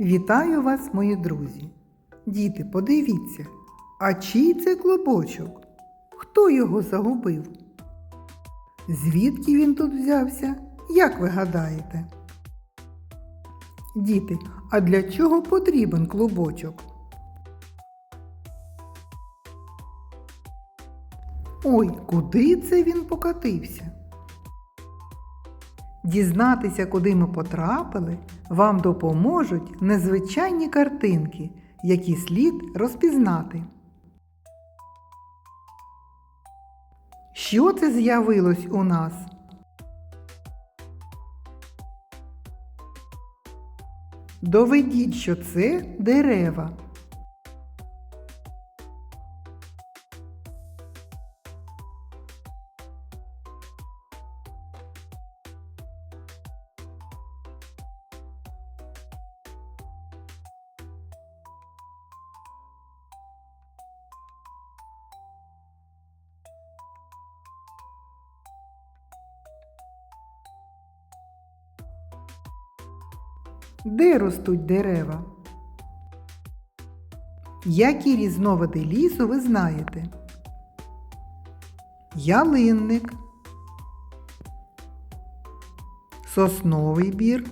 Вітаю вас, мої друзі. Діти, подивіться, а чий це клубочок? Хто його загубив? Звідки він тут взявся? Як ви гадаєте? Діти, а для чого потрібен клубочок? Ой, куди це він покотився? Дізнатися, куди ми потрапили, вам допоможуть незвичайні картинки, які слід розпізнати. Що це з'явилось у нас? Доведіть, що це дерева. Де ростуть дерева? Які різновиди лісу ви знаєте? Ялинник, сосновий бір,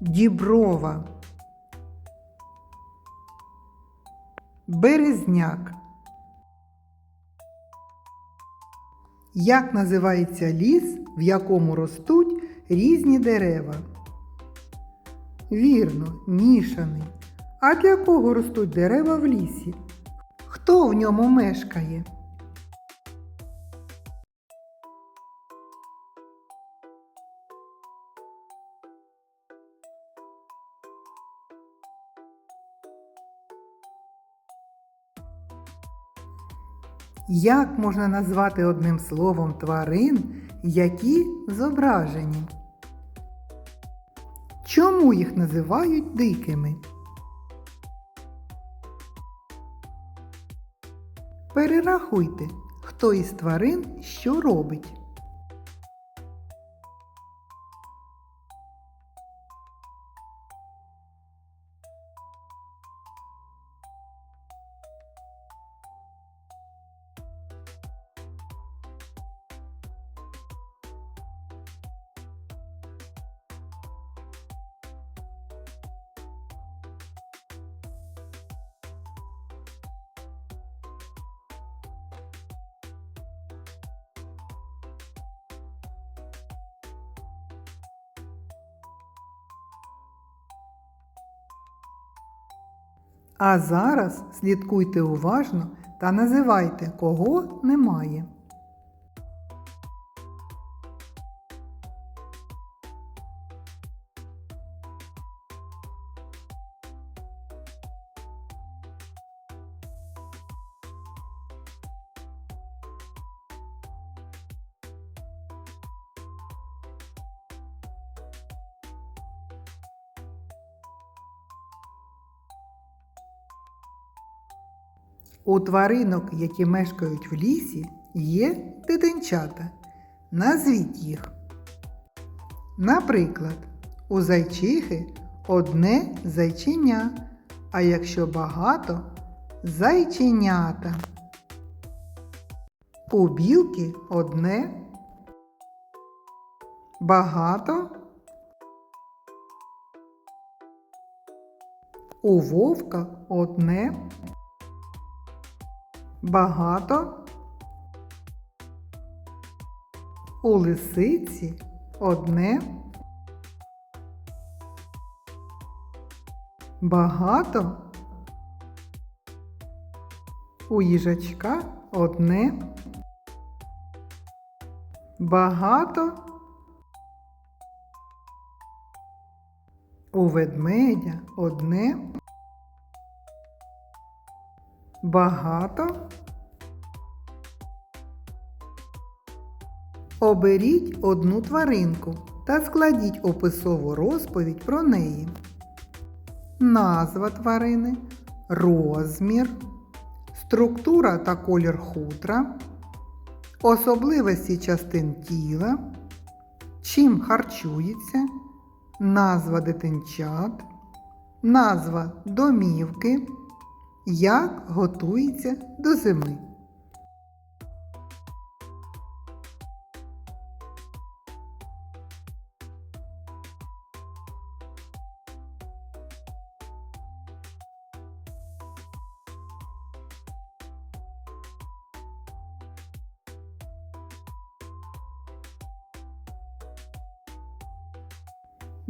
діброва, березняк. Як називається ліс, в якому ростуть різні дерева? Вірно, мішаний. А для кого ростуть дерева в лісі? Хто в ньому мешкає? Як можна назвати одним словом тварин, які зображені? Чому їх називають дикими? Перерахуйте, хто із тварин що робить. А зараз слідкуйте уважно та називайте, кого немає. У тваринок, які мешкають в лісі, є дитинчата. Назвіть їх. Наприклад, у зайчихи одне зайченя, а якщо багато зайченята. У білки одне. Багато. У вовка одне. Багато. У лисиці одне. Багато. У їжачка одне. Багато. У ведмедя одне. Багато. Оберіть одну тваринку та складіть описову розповідь про неї. Назва тварини, розмір, структура та колір хутра, особливості частин тіла, чим харчується, назва дитинчат, назва домівки, як готується до зими.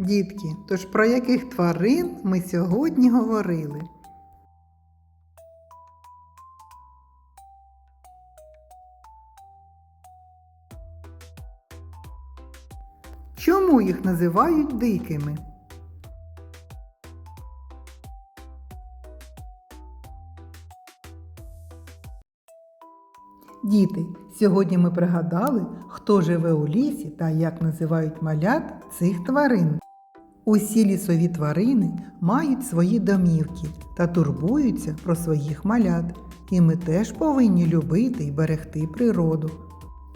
Дітки, тож про яких тварин ми сьогодні говорили? Чому їх називають дикими? Діти, сьогодні ми пригадали, хто живе у лісі та як називають малят цих тварин. Усі лісові тварини мають свої домівки та турбуються про своїх малят, і ми теж повинні любити і берегти природу.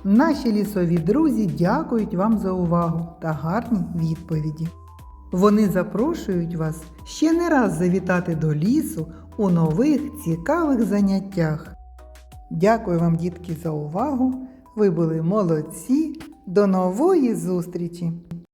Наші лісові друзі дякують вам за увагу та гарні відповіді. Вони запрошують вас ще не раз завітати до лісу у нових цікавих заняттях. Дякую вам, дітки, за увагу. Ви були молодці. До нової зустрічі!